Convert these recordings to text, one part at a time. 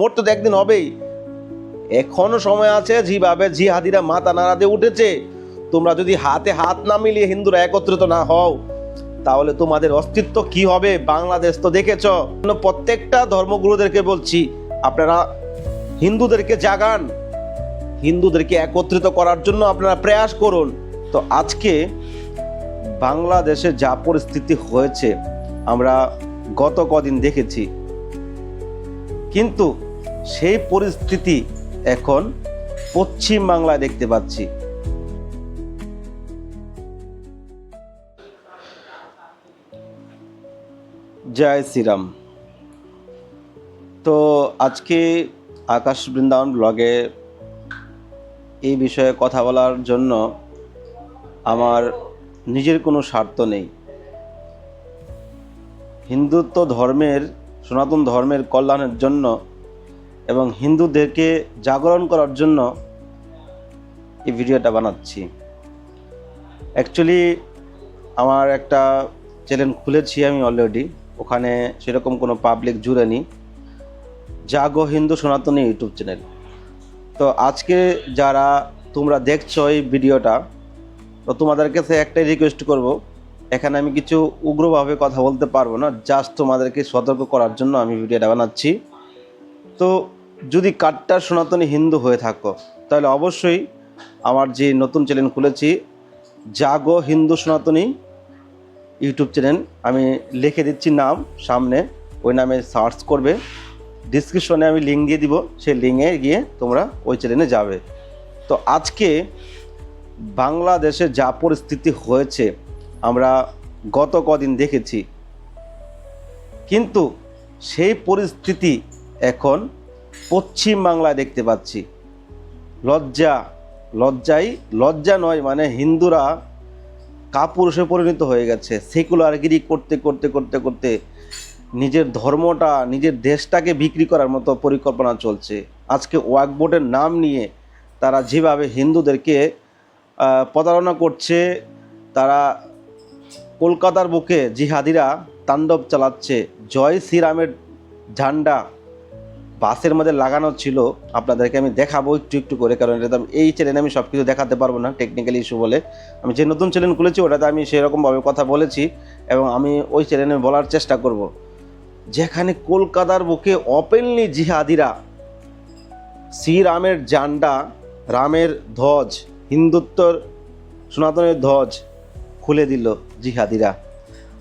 মরতে তো একদিন হবেই। এখনও সময় আছে যেভাবে জিহাদিরা মাথা নাড়াতে উঠেছে। তোমরা যদি হাতে হাত না মিলিয়ে হিন্দুরা একত্রিত না হও, তাহলে তোমাদের অস্তিত্ব কি হবে? বাংলাদেশ তো দেখেছ। প্রত্যেকটা ধর্মগুরুদেরকে বলছি, আপনারা হিন্দুদেরকে জাগান। হিন্দুদেরকে একত্রিত করার জন্য আপনারা প্রয়াস করুন। তো আজকে বাংলাদেশে যা পরিস্থিতি হয়েছে, আমরা গত কদিন দেখেছি। কিন্তু সেই পরিস্থিতি এখন পশ্চিম বাংলায় দেখতে পাচ্ছি। জয় শ্রীরাম। তো আজকে আকাশ বৃন্দাবন ব্লগে এই বিষয়ে কথা বলার জন্য আমার নিজের কোনো স্বার্থ নেই। হিন্দুত্ব ধর্মের, সনাতন ধর্মের কল্যাণের জন্য এবং হিন্দুদেরকে জাগরণ করার জন্য এই ভিডিওটা বানাচ্ছি। অ্যাকচুয়ালি আমার একটা চ্যানেল খুলেছি আমি অলরেডি ওখানে সেরকম কোনো পাবলিক জুড়েনি জাগো হিন্দু সনাতনী ইউটিউব চ্যানেল তো আজকে যারা তোমরা দেখছ এই ভিডিওটা, তো তোমাদের কাছে একটাই রিকোয়েস্ট করব। এখানে আমি কিছু উগ্রভাবে কথা বলতে পারব না জাস্ট তোমাদেরকে সতর্ক করার জন্য আমি ভিডিওটা বানাচ্ছি। তো যদি কাঠটা সনাতনী হিন্দু হয়ে থাকো, তাহলে অবশ্যই আমার যে নতুন চ্যানেল খুলেছি, জাগো হিন্দু সনাতনী ইউটিউব চ্যানেল আমি লিখে দিচ্ছি নাম সামনে, ওই নামে সার্চ করবে ডিসক্রিপশনে আমি লিঙ্ক দিয়ে দিব, সেই লিঙ্কে গিয়ে তোমরা ওই চ্যানেলে যাবে। তো আজকে বাংলাদেশে যা পরিস্থিতি হয়েছে, আমরা গত কদিন দেখেছি। কিন্তু সেই পরিস্থিতি এখন পশ্চিম বাংলায় দেখতে পাচ্ছি। লজ্জা, লজ্জাই, লজ্জা নয় মানে হিন্দুরা কাপুরুষে পরিণত হয়ে গেছে। সেকুলারগিরি করতে করতে করতে করতে নিজের ধর্মটা, নিজের দেশটাকে বিক্রি করার মতো পরিকল্পনা চলছে। আজকে ওয়াক বোর্ডের নাম নিয়ে তারা যেভাবে হিন্দুদেরকে প্রতারণা করছে, তারা কলকাতার বুকে জিহাদিরা তাণ্ডব চালাচ্ছে। জয় শ্রীরামের ঝান্ডা বাসের মধ্যে লাগানো ছিল, আপনাদেরকে আমি দেখাবো একটু একটু করে, কারণ এটা এই চ্যানেলে আমি সব কিছু দেখাতে পারব না টেকনিক্যাল ইস্যু বলে। আমি যে নতুন চ্যানেল খুলেছি, ওটাতে আমি সেরকমভাবে কথা বলেছি এবং আমি ওই চ্যানেলে বলার চেষ্টা করব। যেখানে কলকাতার বুকে ওপেনলি জিহাদিরা শ্রীরামের জান্ডা, রামের ধ্বজ, হিন্দুত্বর সনাতনের ধ্বজ খুলে দিল জিহাদিরা।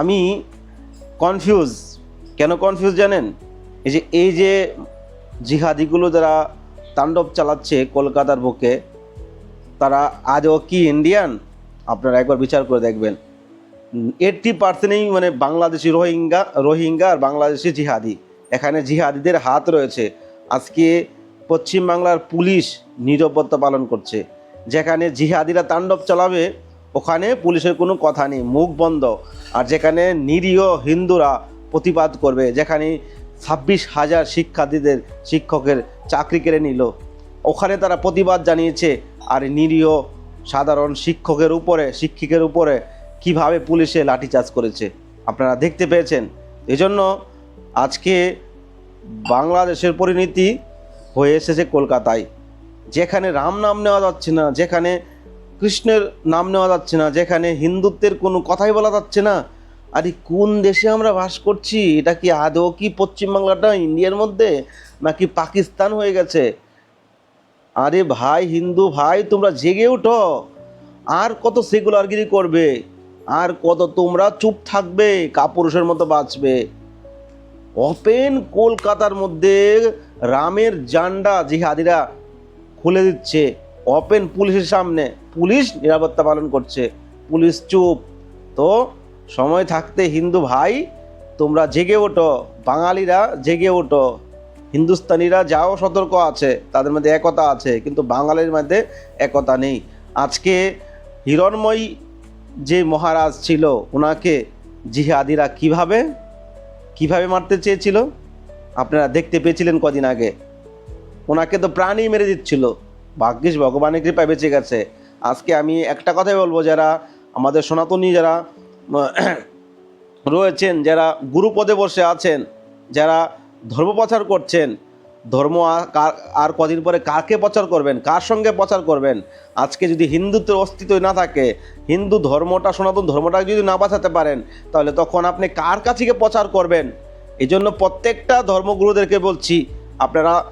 আমি কনফিউজ কেন কনফিউজ জানেন? এই যে এই যে জিহাদিগুলো যারা তাণ্ডব চালাচ্ছে কলকাতার বুকে, তারা আজও কি ইন্ডিয়ান আপনারা একবার বিচার করে দেখবেন। এইটটি পার্সেন্টই মানে বাংলাদেশি রোহিঙ্গা রোহিঙ্গা আর বাংলাদেশি জিহাদি। এখানে জিহাদিদের হাত রয়েছে। আজকে পশ্চিমবাংলার পুলিশ নিরাপত্তা পালন করছে। যেখানে জিহাদিরা তাণ্ডব চালাবে, ওখানে পুলিশের কোনো কথা নেই। মুখ বন্ধ। আর যেখানে নিরীহ হিন্দুরা প্রতিবাদ করবে, যেখানে ছাব্বিশ হাজার শিক্ষার্থীদের শিক্ষকের চাকরি কেড়ে নিল। ওখানে তারা প্রতিবাদ জানিয়েছে, আর নিরীহ সাধারণ শিক্ষকের উপরে, শিক্ষিকের উপরে কীভাবে পুলিশে লাঠিচার্জ করেছে, আপনারা দেখতে পেয়েছেন। এজন্য আজকে বাংলাদেশের পরিণতি হয়ে এসেছে কলকাতায়। যেখানে রাম নাম নেওয়া যাচ্ছে না, যেখানে কৃষ্ণের নাম নেওয়া যাচ্ছে না, যেখানে হিন্দুত্বের কোনো কথাই বলা যাচ্ছে না আরে কোন দেশে আমরা বাস করছি? এটা কি আদৌ কি পশ্চিমবাংলাটা ইন্ডিয়ার মধ্যে? নাকি পাকিস্তান হয়ে গেছে? আরে ভাই, হিন্দু ভাই, তোমরা জেগে ওঠো আর কত সেকুলারগিরি করবে? আর কত তোমরা চুপ থাকবে, কাপুরুষের মতো বাঁচবে? ওপেন কলকাতার মধ্যে রামের জান্ডা জিহাদিরা খুলে দিচ্ছে। ওপেন পুলিশের সামনে। পুলিশ নিরাপত্তা পালন করছে। পুলিশ চুপ। তো সময় থাকতে হিন্দু ভাই, তোমরা জেগে ওঠো। বাঙালিরা জেগে ওঠো। হিন্দুস্তানিরা যাও, সতর্ক আছে। তাদের মধ্যে একতা আছে, কিন্তু বাঙালির মধ্যে একতা নেই। আজকে হিরণময়ী যে মহারাজ ছিল ওনাকে জিহাদিরা কীভাবে কীভাবে মারতে চেয়েছিল? আপনারা দেখতে পেয়েছিলেন কদিন আগে। ওনাকে তো প্রাণী মেরে দিচ্ছিল। ভাগ্যিস ভগবানের কৃপায় বেঁচে গেছে। আজকে আমি একটা কথাই বলব, যারা আমাদের সনাতনী, যারা রয়েছেন যারা গুরুপদে বসে আছেন, যারা ধর্ম প্রচার করছেন, ধর্ম আর- কদিন পরে কাকে প্রচার করবেন, কার সঙ্গে প্রচার করবেন? আজকে যদি হিন্দুত্বের অস্তিত্ব না থাকে, হিন্দু ধর্মটা, সনাতন ধর্মটাকে যদি না বাঁচাতে পারেন, তাহলে তখন আপনি কার কাছে প্রচার করবেন? এই জন্য প্রত্যেকটা ধর্মগুরুদেরকে বলছি, আপনারা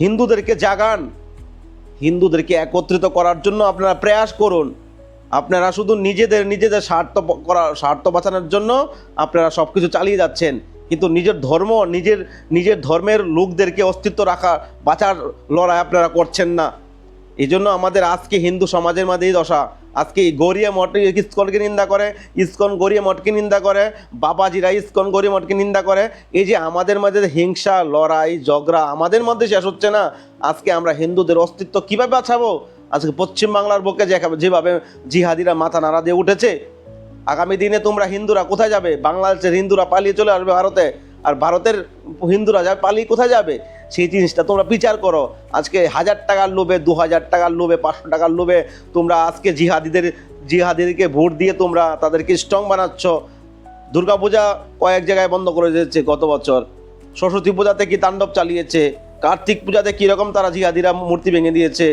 হিন্দুদেরকে জাগান। হিন্দুদেরকে একত্রিত করার জন্য আপনারা প্রয়াস করুন। আপনারা শুধু নিজেদের নিজেদের স্বার্থ করা, স্বার্থ বাঁচানোর জন্য আপনারা সব কিছু চালিয়ে যাচ্ছেন। কিন্তু নিজের ধর্ম, নিজের নিজের ধর্মের লোকদেরকে অস্তিত্ব রাখা, বাঁচার লড়াই আপনারা করছেন না। এই জন্য আমাদের আজকে হিন্দু সমাজের এই দশা। আজকে গৌরিয়া মঠ ইস্কনকে নিন্দা করে, ইস্কন গৌরিয়া মঠকে নিন্দা করে, বাবাজিরা ইস্কন গৌরিয়া মঠকে নিন্দা করে। এই যে আমাদের মাঝে হিংসা, লড়াই, ঝগড়া আমাদের মধ্যে শেষ হচ্ছে না। আজকে আমরা হিন্দুদের অস্তিত্ব কীভাবে বাঁচাবো? আজকে পশ্চিমবাংলার বুকে যে যেভাবে জিহাদিরা মাথা নাড়া দিয়ে উঠেছে, আগামী দিনে তোমরা হিন্দুরা কোথায় যাবে? বাংলাদেশের হিন্দুরা পালিয়ে চলে আসবে ভারতে। আর ভারতের হিন্দুরা যাবে পালিয়ে কোথায় যাবে? সেই জিনিসটা তোমরা বিচার করো। আজকে হাজার টাকার লোভে, দু হাজার টাকার লোভে, পাঁচশো টাকার লোভে তোমরা আজকে জিহাদিদের জিহাদিদেরকে ভোট দিয়ে তোমরা তাদেরকে স্ট্রং বানাচ্ছ। দুর্গাপূজা কয়েক জায়গায় বন্ধ করে দিয়েছে গত বছর। সরস্বতী পূজাতে কি তাণ্ডব চালিয়েছে? কার্তিক পূজাতে কীরকম তারা জিহাদিরা মূর্তি ভেঙে দিয়েছে?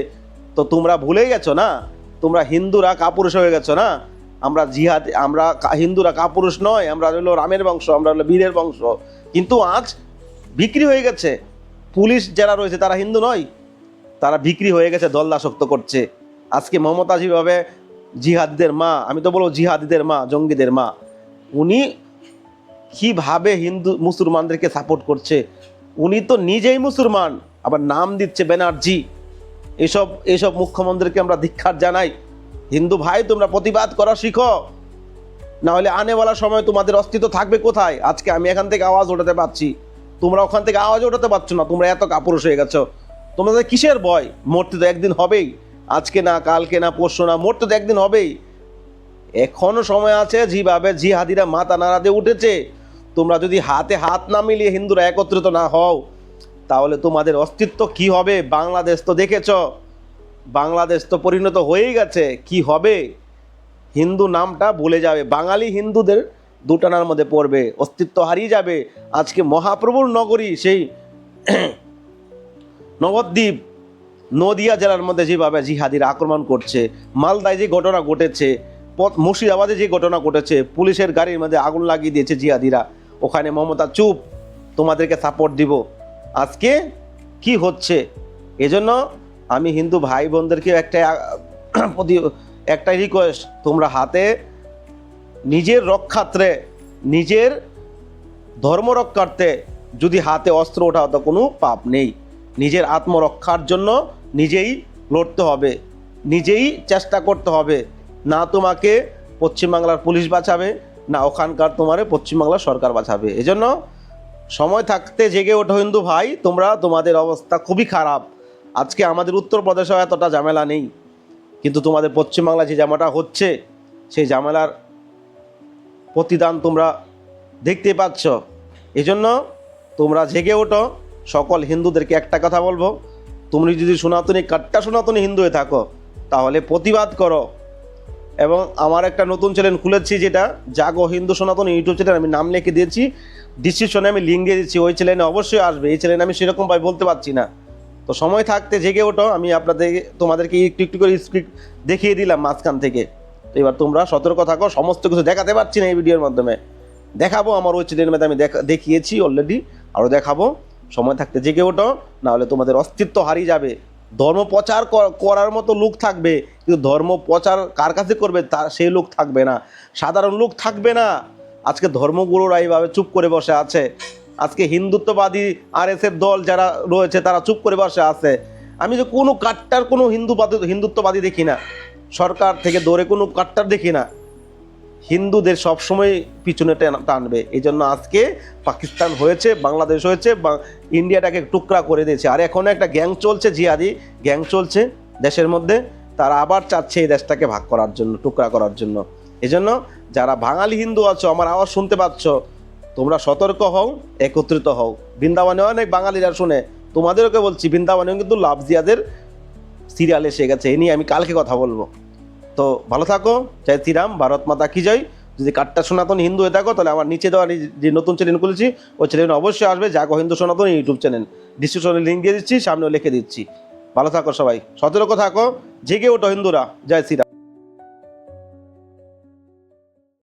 তো তোমরা ভুলে গেছো না? তোমরা হিন্দুরা কাপুরুষ হয়ে গেছো না? আমরা জিহাদ, আমরা হিন্দুরা কাপুরুষ নয়, আমরা হলো রামের বংশ, আমরা হলো বীরের বংশ। কিন্তু আজ বিক্রি হয়ে গেছে। পুলিশ যারা রয়েছে, তারা হিন্দু নয়। তারা বিক্রি হয়ে গেছে দলদাসক্ত করছে। আজকে মমতা যেভাবে জিহাদিদের মা, আমি তো বলব জিহাদিদের মা, জঙ্গিদের মা। উনি কীভাবে হিন্দু মুসলমানদেরকে সাপোর্ট করছে? উনি তো নিজেই মুসলমান। আবার নাম দিচ্ছে ব্যানার্জি। এসব এসব মুখ্যমন্ত্রীকে আমরা ধিক্ষার জানাই। হিন্দু ভাই, তোমরা প্রতিবাদ করা শিখো। না হলে আনেওয়ালা সময় তোমাদের অস্তিত্ব থাকবে কোথায়? আজকে আমি এখান থেকে আওয়াজ ওঠাতে পারছি। তোমরা ওখান থেকে আওয়াজ ওঠাতে পারছ না, তোমরা এত কাপুরুষ হয়ে গেছো। তোমাদের কিসের ভয়? মরতে তো একদিন হবেই। আজকে না, কালকে না, পরশু না, মরতে তো একদিন হবেই। এখনও সময় আছে যেভাবে জিহাদিরা মাথা নাড়া দিয়ে উঠেছে। তোমরা যদি হাতে হাত না মিলিয়ে হিন্দুরা একত্রিত না হও তাহলে তোমাদের অস্তিত্ব কি হবে? বাংলাদেশ তো দেখেছ। বাংলাদেশ তো পরিণত হয়েই গেছে। কি হবে? হিন্দু নামটা ভুলে যাবে। বাঙালি হিন্দুদের দুটানার মধ্যে পড়বে। অস্তিত্ব হারিয়ে যাবে। আজকে মহাপ্রভুর নগরী, সেই নবদ্বীপ, নদিয়া জেলার মধ্যে যেভাবে জিহাদিরা আক্রমণ করছে, মালদায় যে ঘটনা ঘটেছে, পথ- মুর্শিদাবাদে যে ঘটনা ঘটেছে, পুলিশের গাড়ির মধ্যে আগুন লাগিয়ে দিয়েছে জিহাদিরা। ওখানে মমতা, চুপ। তোমাদেরকে সাপোর্ট দিব। আজকে কি হচ্ছে? এজন্য আমি হিন্দু ভাই বোনদেরকে একটা, প্রতি, একটা রিকোয়েস্ট তোমরা হাতে নিজের রক্ষার্থে, নিজের ধর্ম রক্ষার্থে যদি হাতে অস্ত্র ওঠাও, তো কোনো পাপ নেই। নিজের আত্মরক্ষার জন্য নিজেই লড়তে হবে, নিজেই চেষ্টা করতে হবে। না তোমাকে পশ্চিমবাংলার পুলিশ বাঁচাবে, না ওখানকার তোমারে পশ্চিমবাংলার সরকার বাঁচাবে। এজন্য সময় থাকতে জেগে ওঠো হিন্দু ভাই, তোমরা, তোমাদের অবস্থা খুবই খারাপ। আজকে আমাদের উত্তরপ্রদেশেও এতটা ঝামেলা নেই। কিন্তু তোমাদের পশ্চিমবাংলা যে জামাটা হচ্ছে, সেই ঝামেলার প্রতিদান তোমরা দেখতে পাচ্ছ। এজন্য তোমরা জেগে ওঠো। সকল হিন্দুদেরকে একটা কথা বলব, তুমি যদি সনাতনী কাট্টা সনাতনী হিন্দু হয়ে থাকো, তাহলে প্রতিবাদ করো। এবং আমার একটা নতুন চ্যানেল খুলেছি যেটা, জাগো হিন্দু সনাতন ইউটিউব চ্যানেল আমি নাম লিখে দিয়েছি। ডিসক্রিপশনে আমি লিঙ্ক দিয়ে দিচ্ছি, ওই চ্যানেলে অবশ্যই আসবে, এই চ্যানেলে আমি সেরকমভাবে বলতে পারছি না। তো সময় থাকতে জেগে ওঠো, আমি আপনাদের, তোমাদেরকে একটু একটু করে স্ক্রিপ্ট দেখিয়ে দিলাম মাঝখান থেকে। তো এবার তোমরা সতর্ক থাকো, সমস্ত কিছু দেখাতে পারছি না এই ভিডিওর মাধ্যমে। দেখাবো আমার ওই চ্যানেলের মধ্যে আমি দেখা, দেখিয়েছি অলরেডি আরও দেখাবো। সময় থাকতে জেগে ওঠো, নাহলে তোমাদের অস্তিত্ব হারিয়ে যাবে। ধর্ম প্রচার করার মতো লোক থাকবে, কিন্তু ধর্ম প্রচার কার কাছে করবে তার সেই লোক থাকবে না। সাধারণ লোক থাকবে না। আজকে ধর্মগুরুরা এইভাবে চুপ করে বসে আছে। আজকে হিন্দুত্ববাদী আর এর দল যারা রয়েছে, তারা চুপ করে বসে আছে। আমি যে কোনো কাট্টার, কোনো হিন্দুবাদী, হিন্দুত্ববাদী দেখি না। সরকার থেকে দৌড়ে কোনো কাট্টার দেখি না। হিন্দুদের সবসময় পিছনে টেন- টানবে। এই জন্য আজকে পাকিস্তান হয়েছে, বাংলাদেশ হয়েছে, বা- ইন্ডিয়াটাকে টুকরা করে দিয়েছে। আর এখন একটা গ্যাং চলছে, জিহাদি গ্যাং চলছে দেশের মধ্যে। তারা আবার চাচ্ছে এই দেশটাকে ভাগ করার জন্য, টুকরা করার জন্য। এজন্য যারা বাঙালি হিন্দু আছো, আমার আওয়াজ শুনতে পাচ্ছ, তোমরা সতর্ক হও, একত্রিত হও। বৃন্দাবনে অনেক বাঙালিরা শুনে, তোমাদেরকে বলছি, বৃন্দাবনেও কিন্তু লাভ জিয়াদের সিরিয়াল এসে গেছে, এ নিয়ে আমি কালকে কথা বলব। তো ভালো থাকো, জয় শ্রীরাম, ভারত মাতা কি জয়। যদি কাট্টা সনাতন হিন্দু হয়ে থাকো, তাহলে আমার নিচে দেওয়া যে নতুন চ্যানেল খুলেছি, ওই চ্যানেল অবশ্যই আসবে জাগো হিন্দু সনাতন ইউটিউব চ্যানেল ডিসক্রিপশনে লিঙ্ক দিয়ে দিচ্ছি, সামনেও লিখে দিচ্ছি। ভালো থাকো সবাই, সতর্ক থাকো, জেগে ওঠো হিন্দুরা, জয় শ্রীরাম।